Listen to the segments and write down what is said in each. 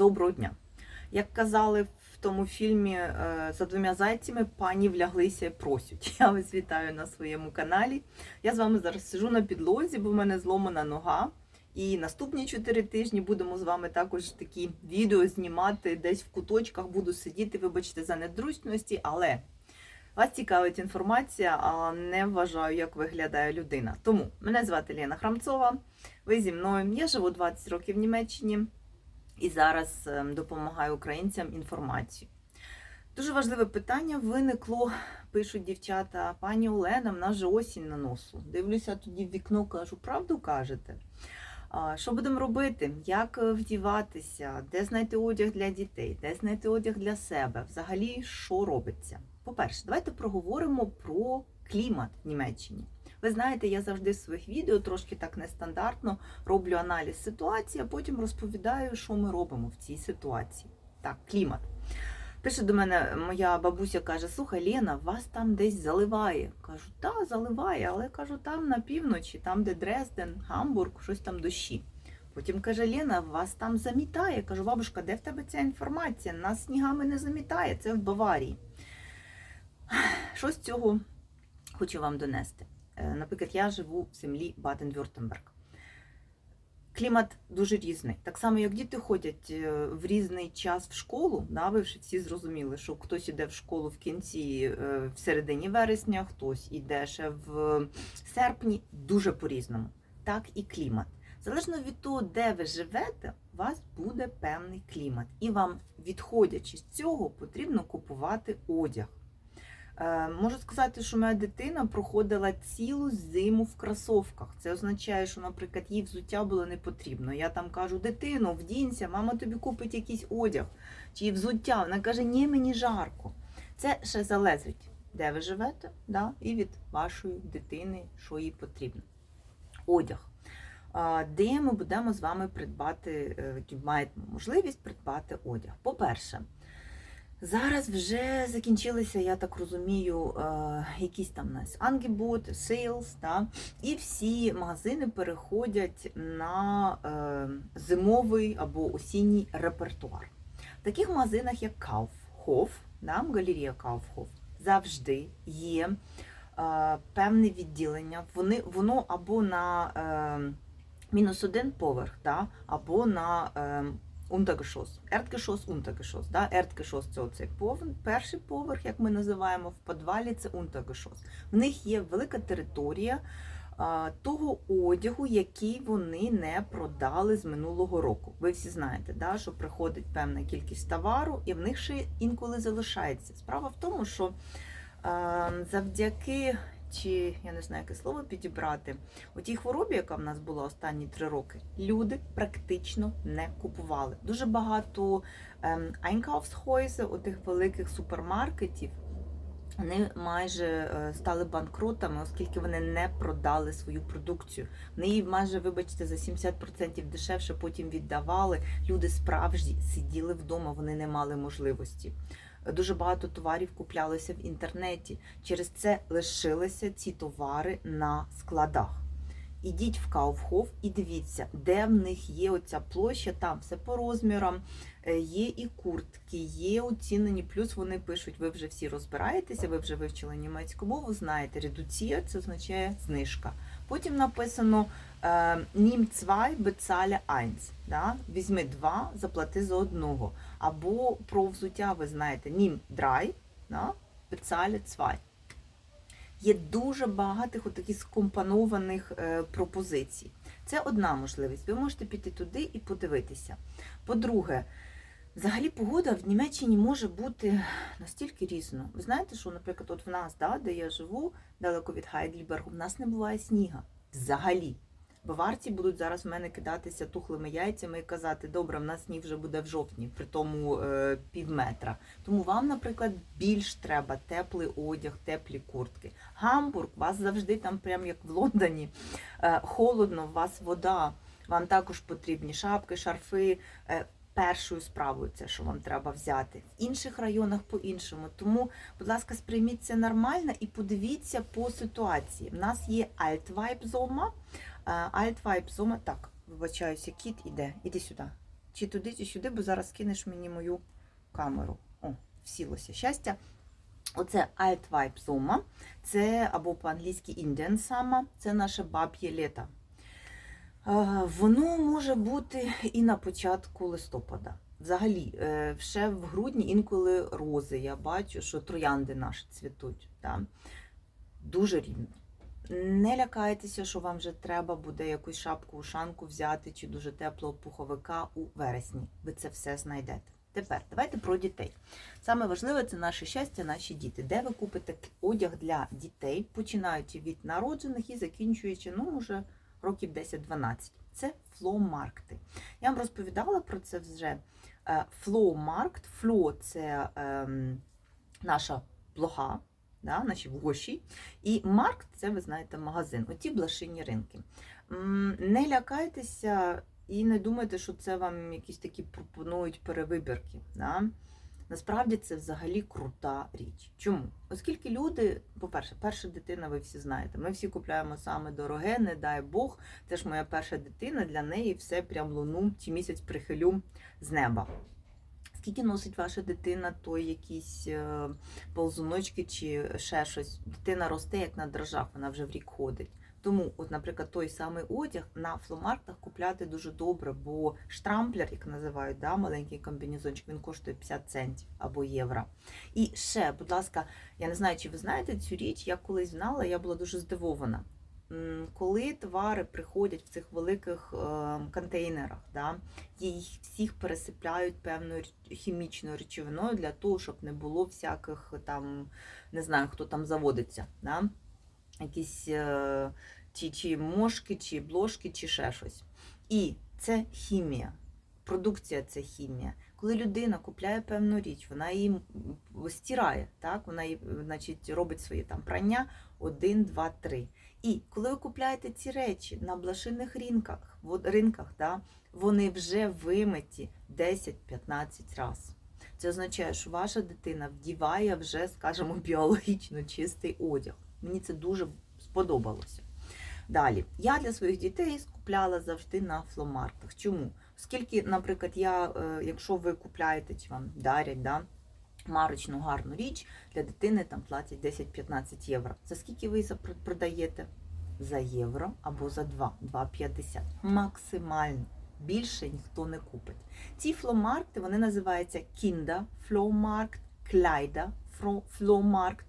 Доброго дня. Як казали в тому фільмі е, за двома зайцями, пані вляглися і просять. Я вас вітаю на своєму каналі. Я з вами зараз сижу на підлозі, бо в мене зломана нога. І наступні 4 тижні будемо з вами також такі відео знімати десь в куточках, буду сидіти, вибачте за недручності, але вас цікавить інформація, а не вважаю, як виглядає людина. Тому мене звати Лена Храмцова. Ви зі мною. Я живу 20 років в Німеччині і зараз ем, допомагаю українцям інформацію. Дуже важливе питання виникло, пишуть дівчата, пані Олена, в нас же осінь на носу. Дивлюся тоді в вікно, кажу, правду кажете? Що будемо робити? Як е, вдіватися? Де знайти одяг для дітей? Де знайти одяг для себе? Взагалі, що робиться? По-перше, давайте проговоримо про клімат в Німеччині. Ви знаєте, я завжди в своїх відео трошки так нестандартно роблю аналіз ситуації, а потім розповідаю, що ми робимо в цій ситуації. Так, клімат. Пише до мене моя бабуся каже: Слухай, Лена, вас там десь заливає. Кажу, так, заливає, але кажу, там на півночі, там, де Дрезден, Гамбург, щось там дощі. Потім каже, Лена, вас там замітає. Кажу, бабушка, де в тебе ця інформація? Нас снігами не замітає, це в Баварії. Що з цього хочу вам донести? Е, Наприклад, я живу в землі Баден-Вюртемберг. Клімат дуже різний. Так само, як діти ходять е, в різний час в школу, да, ви вже всі зрозуміли, що хтось іде в школу в кінці, е, в середині вересня, хтось іде ще в серпні, дуже по-різному. Так і клімат. Залежно від того, де ви живете, у вас буде певний клімат. І вам, відходячи з цього, потрібно купувати одяг. Е, Можу сказати, що моя дитина проходила цілу зиму в кросовках. Це означає, що, наприклад, їй взуття було не потрібно. Я там кажу, дитино, вдінься, мама тобі купить якийсь одяг чи взуття. Вона каже, ні, мені жарко. Це ще залежить, де ви живете, да? і від вашої дитини, що їй потрібно. Одяг. Де ми будемо з вами придбати, е, маєте можливість придбати одяг. По-перше, Зараз вже закінчилися, я так розумію, е, якісь там нас Angebote, Sales, да? і всі магазини переходять на е, зимовий або осінній репертуар. В таких магазинах, як Kaufhof, да? галерія Kaufhof, завжди є е, певне відділення. Вони, воно або на мінус один поверх, да? або на е, Untergeschoss. Erdgeschoss, Untergeschoss. Да? Erdgeschoss – це оцей перший поверх, як ми називаємо, в підвалі це Untergeschoss. В них є велика територія а, того одягу, який вони не продали з минулого року. Ви всі знаєте, да? що приходить певна кількість товару, і в них ще інколи залишається. Справа в тому, що а, завдяки. Чи я не знаю, яке слово підібрати у тій хворобі, яка в нас була останні три роки, люди практично не купували. Дуже багато ем, Einkaufshäuser, отих великих супермаркетів, вони майже е, стали банкротами, оскільки вони не продали свою продукцію. Вони її майже, вибачте, за 70% дешевше потім віддавали. Люди справжні сиділи вдома, вони не мали можливості. Дуже багато товарів куплялося в інтернеті. Через це лишилися ці товари на складах. Ідіть в Kaufhof і дивіться, де в них є оця площа, там все по розмірам, е, є і куртки, є оцінені, плюс вони пишуть, ви вже всі розбираєтеся, ви вже вивчили німецьку мову, знаєте, редуція, це означає знижка. Потім написано е, Нім 2 безаля 1. Візьми два, заплати за одного. Або про взуття ви знаєте Нім 3, да? 2. Є дуже багато таких скомпонованих е, пропозицій. Це одна можливість. Ви можете піти туди і подивитися. По-друге, взагалі погода в Німеччині може бути настільки різно. Ви знаєте, що, наприклад, от в нас, да, де я живу, далеко від Хайдлібергу, в нас не буває сніга. Взагалі. Баварці будуть зараз в мене кидатися тухлими яйцями і казати, добре, в нас сніг вже буде в жовтні, при тому е, пів метра. Тому вам, наприклад, більш треба теплий одяг, теплі куртки. Гамбург, вас завжди там, прям як в Лондоні, е, холодно, у вас вода, вам також потрібні шапки, шарфи. Е, Першою справою це, що вам треба взяти. В інших районах по-іншому. Тому, будь ласка, сприйміть це нормально і подивіться по ситуації. У нас є Альтвайп Зома. Так, вибачаюся, кіт іде. Іди сюди. чи туди, чи сюди, бо зараз кинеш мені мою камеру. О, всілося щастя. Оце Alt Vibe Zoma, це або по-англійськи Indian Summer, це наше баб'є літо. Воно може бути і на початку листопада. Взагалі, е, ще в грудні інколи рози. Я бачу, що троянди наші цвітуть. Да? Дуже рівно. Не лякайтеся, що вам вже треба буде якусь шапку ушанку взяти чи дуже теплого пуховика у вересні. Ви це все знайдете. Тепер давайте про дітей. Саме важливе це наше щастя, наші діти. Де ви купите одяг для дітей, починаючи від народжених і закінчуючи, ну, вже років 10-12. Це флоу-маркти. Я вам розповідала про це вже. Е, Флоу-маркт, фло це ем, наша блога, да, наші вгощі. І маркт це, ви знаєте, магазин. Оті блошині ринки. Не лякайтеся і не думайте, що це вам якісь такі пропонують перевибірки. Да? Насправді це взагалі крута річ. Чому? Оскільки люди, по-перше, перша дитина, ви всі знаєте, ми всі купляємо саме дороге, не дай Бог. Це ж моя перша дитина, для неї все прям луну чи місяць прихилю з неба. Скільки носить ваша дитина, то якісь е, ползуночки чи ще щось. Дитина росте як на дрожжах, вона вже в рік ходить. Тому, от, наприклад, той самий одяг на фломарктах купляти дуже добре, бо штрамплер, як називають, да, маленький комбінезончик, він коштує 50 центів або євро. І ще, будь ласка, я не знаю, чи ви знаєте цю річ, я колись знала, я була дуже здивована. Коли товари приходять в цих великих е, контейнерах, да, їх всіх пересипляють певною хімічною речовиною для того, щоб не було всяких там, не знаю, хто там заводиться. Да? Якісь е, чи, чи мошки, чи блошки, чи ще щось. І це хімія. Продукція це хімія. Коли людина купляє певну річ, вона її стирає, так? вона її, значить, робить свої там прання 1, 2, 3. І коли ви купляєте ці речі на блошиних ринках, ринках да, вони вже вимиті 10-15 разів. Це означає, що ваша дитина вдіває вже, скажімо, біологічно чистий одяг. Мені це дуже сподобалося. Далі, я для своїх дітей скупляла завжди на фломарках. Чому? Оскільки, наприклад, я, е, якщо ви купляєте чи вам дарять да, марочну гарну річ, для дитини там платять 10-15 євро. За скільки ви продаєте? За євро або за 2, 2,50. Максимально. Більше ніхто не купить. Ці фломаркти вони називаються Кінда фломаркт, Кляйда фломаркт.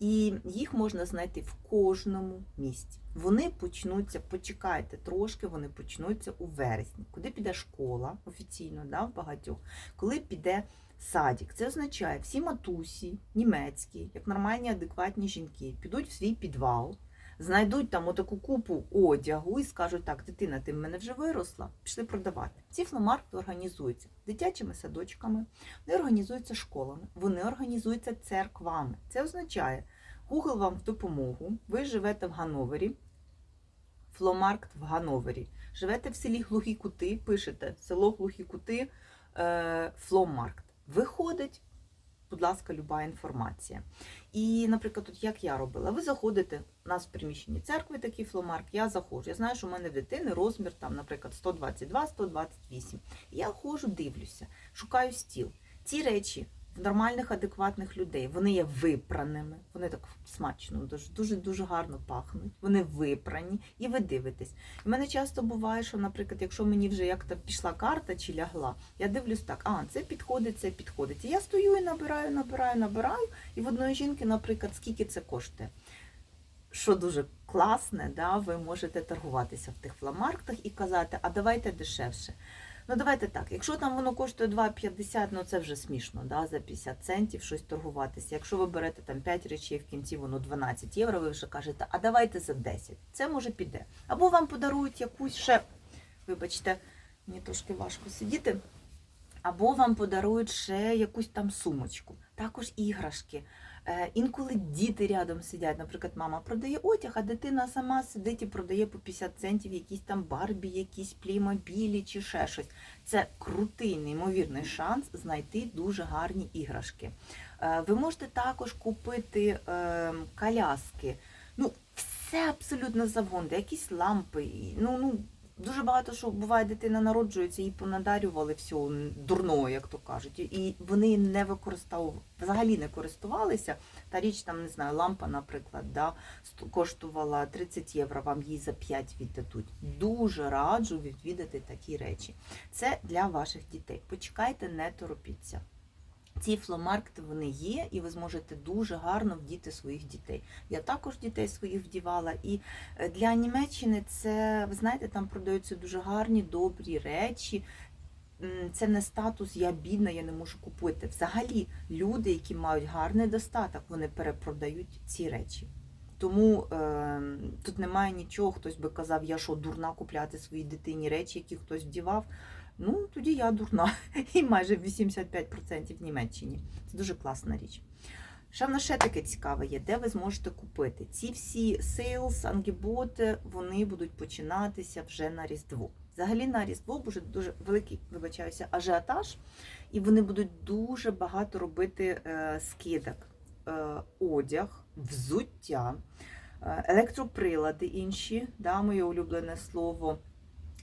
І їх можна знайти в кожному місті. Вони почнуться, почекайте трошки, вони почнуться у вересні. Куди піде школа офіційно, да, в багатьох, коли піде садик. Це означає, всі матусі, німецькі, як нормальні, адекватні жінки, підуть в свій підвал, знайдуть там отаку купу одягу і скажуть, так, дитина, ти в мене вже виросла, пішли продавати. Ці фломаркти організуються дитячими садочками, вони організуються школами, вони організуються церквами. Це означає, Google вам в допомогу, ви живете в Гановері, фломаркт в Гановері, живете в селі Глухі Кути, пишете село Глухі Кути, е, фломаркт. Виходить, будь ласка, люба інформація. І, наприклад, от як я робила, ви заходите, у нас в приміщенні церкви такий фломарк, я заходжу. Я знаю, що в мене в дитини розмір, там, наприклад, 122-128. Я ходжу, дивлюся, шукаю стіл. Ці речі нормальних, адекватних людей, вони є випраними, вони так смачно, дуже дуже дуже гарно пахнуть. Вони випрані, і ви дивитесь. І в мене часто буває, що, наприклад, якщо мені вже як то пішла карта чи лягла, я дивлюсь так, а це підходить, це підходить. І я стою і набираю, набираю, набираю. І в одної жінки, наприклад, скільки це коштує. Що дуже класне, да, ви можете торгуватися в тих фламарктах і казати, а давайте дешевше. Ну давайте так, якщо там воно коштує 2,50, ну це вже смішно, да, за 50 центів щось торгуватися. Якщо ви берете там 5 речей, в кінці воно 12 євро, ви вже кажете, а давайте за 10. Це може піде. Або вам подарують якусь ще, вибачте, мені трошки важко сидіти. Або вам подарують ще якусь там сумочку, також іграшки. Е, Інколи діти рядом сидять. Наприклад, мама продає одяг, а дитина сама сидить і продає по 50 центів якісь там барбі, якісь плеймобілі чи ще щось. Це крутий, неймовірний шанс знайти дуже гарні іграшки. Е, Ви можете також купити е, коляски. Ну, все абсолютно завгодно, якісь лампи. Ну, ну, Дуже багато що буває, дитина народжується, їй понадарювали всього дурного, як то кажуть, і вони не використовували, взагалі не користувалися. Та річ там не знаю, лампа, наприклад, да, коштувала 30 євро, вам її за 5 віддадуть. Дуже раджу відвідати такі речі. Це для ваших дітей. Почекайте, не торопіться. Ці фломаркети вони є, і ви зможете дуже гарно вдіти своїх дітей. Я також дітей своїх вдівала. І е, для Німеччини це, ви знаєте, там продаються дуже гарні, добрі речі. Це не статус я бідна, я не можу купити. Взагалі, люди, які мають гарний достаток, вони перепродають ці речі. Тому е, тут немає нічого, хтось би казав, я що, дурна купляти своїй дитині речі, які хтось вдівав. Ну, тоді я дурна. І майже 85% в Німеччині. Це дуже класна річ. Ще в нас ще таке цікаве є, де ви зможете купити. Ці всі sales, ангіботи, вони будуть починатися вже на Різдво. Взагалі на Різдво буде дуже великий, вибачаюся, ажіотаж, і вони будуть дуже багато робити е, скидок. Е, одяг, взуття, е, електроприлади інші, да, моє улюблене слово,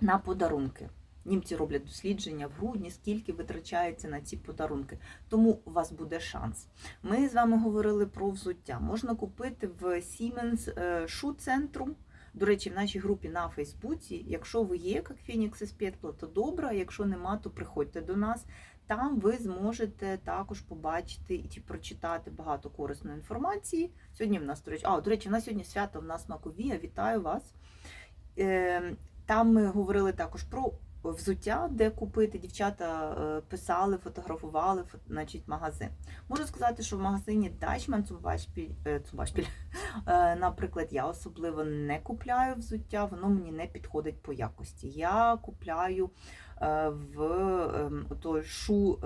на подарунки. Німці роблять дослідження в грудні, скільки витрачається на ці подарунки. Тому у вас буде шанс. Ми з вами говорили про взуття. Можна купити в Siemens е, Centrum. До речі, в нашій групі на Фейсбуці. Якщо ви є, як Фінікс із Петла, то добре. а Якщо нема, то приходьте до нас. Там ви зможете також побачити і прочитати багато корисної інформації. Сьогодні в нас, до речі, а, до речі, в нас сьогодні свято в нас Маковія. Вітаю вас. Е, Там ми говорили також про взуття, де купити. Дівчата е, писали, фотографували, фо- значить, магазин. Можу сказати, що в магазині Дачман Цубашпіль, е, е, наприклад, я особливо не купляю взуття, воно мені не підходить по якості. Я купляю в ем, той шу.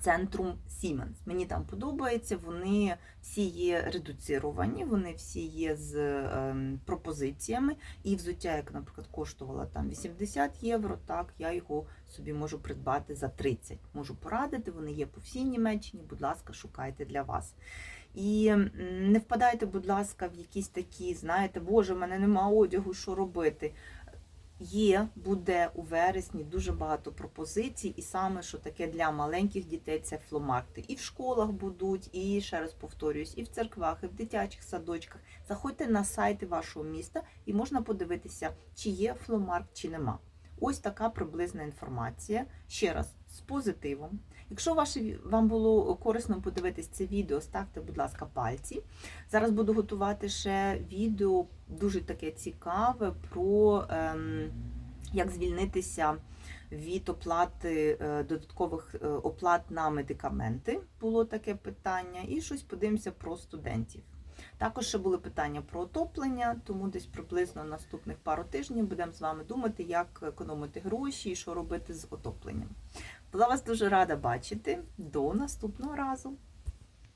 Центрум Siemens. Мені там подобається, вони всі є редуціровані, вони всі є з ем, пропозиціями. І взуття, як, наприклад, коштувало там 80 євро, так я його собі можу придбати за 30. Можу порадити, вони є по всій Німеччині. Будь ласка, шукайте для вас. І не впадайте, будь ласка, в якісь такі, знаєте, боже, в мене нема одягу, що робити. Є, буде у вересні дуже багато пропозицій, і саме що таке для маленьких дітей це фломаркти. І в школах будуть, і ще раз повторююсь, і в церквах, і в дитячих садочках. Заходьте на сайти вашого міста і можна подивитися, чи є фломарт, чи нема. Ось така приблизна інформація. Ще раз з позитивом. Якщо ваше, вам було корисно подивитись це відео, ставте, будь ласка, пальці. Зараз буду готувати ще відео дуже таке цікаве про ем, як звільнитися від оплати е, додаткових е, оплат на медикаменти. Було таке питання, і щось подивимося про студентів. Також ще були питання про отоплення, тому десь приблизно наступних пару тижнів будемо з вами думати, як економити гроші і що робити з отопленням. Була вас дуже рада бачити. До наступного разу!